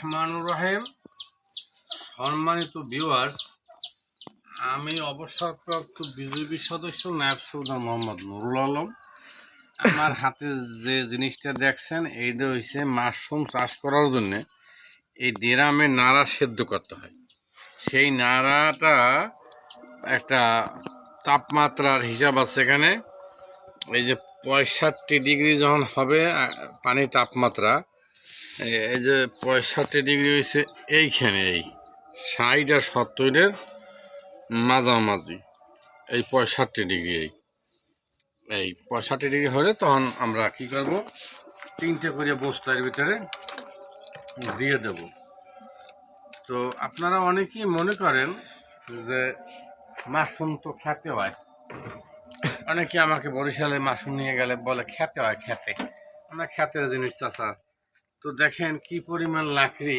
রহমানুর রহিম। সম্মানিত ভিউয়ার্স আমি অবসরপ্রাপ্ত বিজেপি সদস্য নায়ব সৌদা মোহাম্মদ নুরুল আলম। আমার হাতে যে জিনিসটা দেখছেন, এইটা হচ্ছে মাশরুম চাষ করার জন্য এই ডেরামে নাড়া সেদ্ধ করতে হয়। সেই নাড়াটা একটা তাপমাত্রার হিসাব আছে এখানে। এই যে পঁয়ষট্টি ডিগ্রি যখন হবে পানির তাপমাত্রা এই- যে পঁয়ষট্টি ডিগ্রি হয়েছে এইখানে এই ষাট আর সত্তরের মাঝামাঝি। এই পঁয়ষট্টি ডিগ্রি এই। এই পঁয়ষট্টি ডিগ্রি হলে তখন আমরা কি করব? তিনটে করে বস্তার ভিতরে দিয়ে দেব। তো আপনারা অনেকেই মনে করেন যে মাশরুম তো খেতে হয়। অনেকে আমাকে বরিশালে মাশরুম নিয়ে গেলে বলে, খেতে হয়, খেতে। আমরা খেতের জিনিস চাষা তো দেখেন কি পরিমাণ লাকড়ি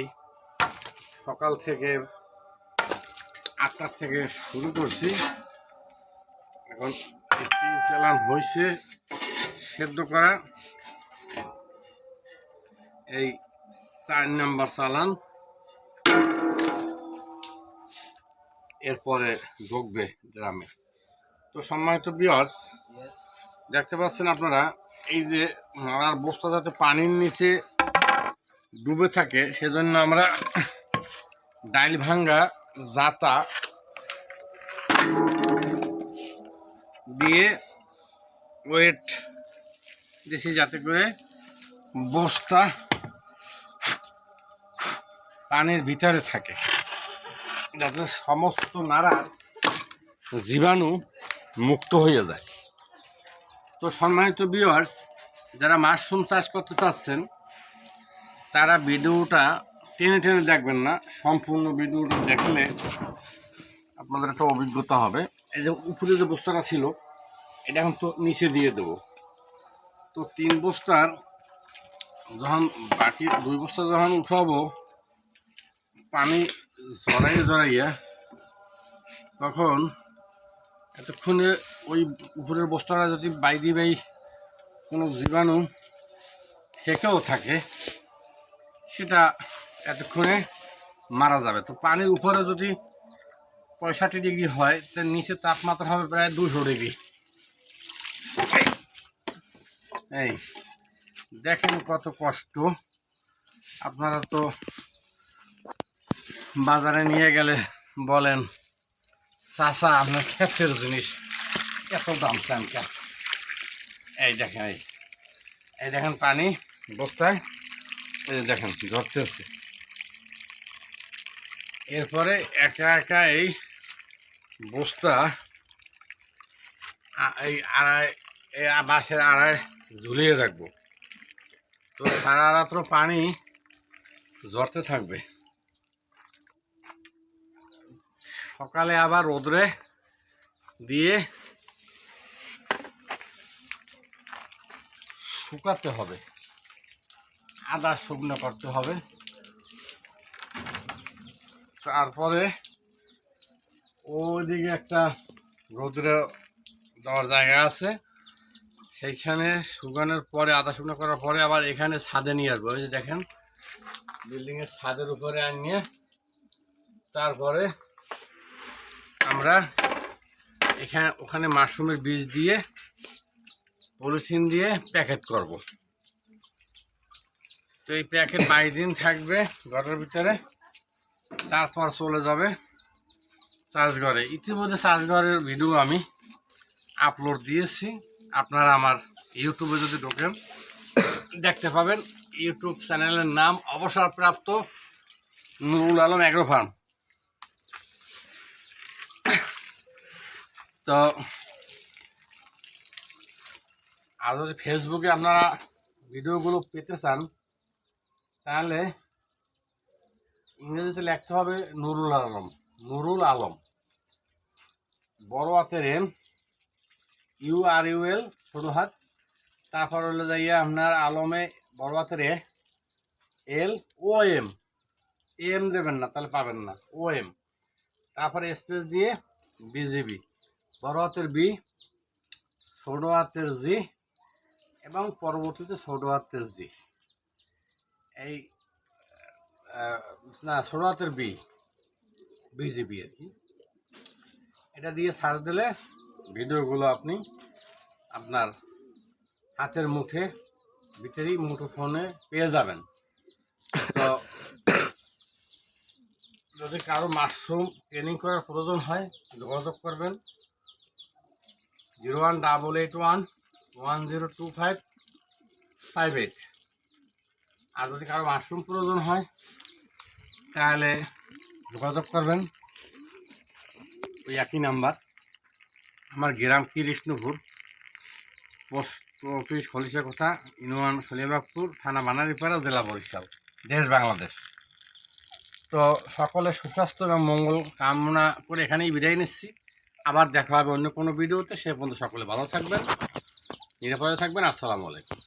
সকাল থেকে আটটার থেকে শুরু করছি। এখন তিন চালান হয়েছে সেদ্ধ করা। এই চার নাম্বার চালান। এরপরে ঢুকবে গ্রামে। তো সম্মানিত বিয়ার্স দেখতে পাচ্ছেন আপনারা, এই যে নাড়ার বস্তা যাতে পানির নিচে ডুবে থাকে, সেজন্য আমরা ডাইল ভাঙ্গা জাতা দিয়ে ওয়েট দিছি যাতে করে বস্তা পানির ভিতরে থাকে। যাতে সমস্ত নাড়ার জীবাণু মুক্ত হয়ে যায়। তো সম্মানিত ভিউয়ার্স যারা মাশরুম চাষ করতে চাচ্ছেন তারা ভিডিওটা টেনে টেনে দেখবেন না, সম্পূর্ণ ভিডিওটা দেখলে আপনাদের একটা অভিজ্ঞতা হবে। এই যে উপরে যে বস্তাটা ছিল, এটা এখন তো নিচে দিয়ে দেবো। তো তিন বস্তার যখন, বাকি দুই বস্তা যখন উঠাবো, পানি জড়াইয়ে জড়াইয়া তখন এতক্ষণে ওই উপরের বস্তাটা যদি বাইরে বাই কোনো জীবাণু থেকেও থাকে সেটা এতক্ষণে মারা যাবে। তো পানির উপরে যদি পঁয়ষট্টি ডিগ্রি হয় তার নিচে তাপমাত্রা হবে প্রায় দুশো ডিগ্রি। এই, দেখেন কত কষ্ট। আপনারা তো বাজারে নিয়ে গেলে বলেন চাষা আপনার ক্ষেত্রের জিনিস এত দাম চান এই দেখেন, এই এই দেখেন পানি বস্তায়। এই দেখেন ধরতেছে এরপরে একা একা এই বস্তা এই আড়াই এই বাঁশের আড়াই ঝুলিয়ে রাখব। তো সারা রাত্র পানি ঝরতে থাকবে। সকালে আবার রোদ্রে দিয়ে শুকাতে হবে। আদা শুকনো করতে হবে। তারপরে ওইদিকে একটা রোদ্রে দেওয়ার জায়গা আছে। সেইখানে শুকানোর পরে, আদা শুকনো করার পরে আবার এখানে ছাদে নিয়ে আসব। ওই যে দেখেন বিল্ডিংয়ের ছাদের উপরে আনিয়ে তারপরে আমরা এখানে, ওখানে মাশরুমের বীজ দিয়ে, পলিথিন দিয়ে প্যাকেট করব। তো এই প্যাকেট বাইশ দিন থাকবে ঘরের ভিতরে। তারপর চলে যাবে চাষঘরে। ইতিমধ্যে চাষঘরের ভিডিও আমি আপলোড দিয়েছি। আপনারা আমার ইউটিউবে যদি ঢোকেন, দেখতে পাবেন ইউটিউব চ্যানেলের নাম অবসরপ্রাপ্ত নুরুল আলম অ্যাগ্রো ফার্ম তো আর যদি ফেসবুকে আপনারা ভিডিওগুলো পেতে চান তাহলে ইংরেজিতে লিখতে হবে নুরুল আলম নুরুল আলম। বড় হাতের M U R U L, ছোটো হাত। তারপর হলো যাইয়া আপনার আলমে বড় হাতের এ, এল, ও, এম। এম দেবেন না, তাহলে পাবেন না। O, M. তারপরে স্পেস দিয়ে বিজিবি। বড় হাতের বি, ছোট হাতের জি, এবং পরবর্তীতে ছোট হাতের জি। এই না সোনাতের বি, বিজিবি আর কি। এটা দিয়ে সার্চ দিলে ভিডিওগুলো আপনি আপনার হাতের মুঠে, ভিতরেই মুঠো ফোনে পেয়ে যাবেন। তো যদি কারও মাশরুম ট্রেনিং করার প্রয়োজন হয়, যোগাযোগ করবেন। Zero one double eight one one zero two five five eight. আর যদি কারও মাশরুম প্রয়োজন হয়, তাহলে যোগাযোগ করবেন। ওই একই নাম্বার। আমার গ্রাম কি বিষ্ণুপুর পোস্ট অফিস খলিশা কোথা, ইউনিয়ন সলিয়াবাগপুর থানা বানারীপাড়া জেলা বরিশাল। দেশ বাংলাদেশ। তো সকলে সুস্বাস্থ্য এবং মঙ্গল কামনা করে এখানেই বিদায় নিচ্ছি। আবার দেখা হবে অন্য কোনো ভিডিওতে। সে পর্যন্ত সকলে ভালো থাকবেন, নিরাপদে থাকবেন। আসসালামু আলাইকুম।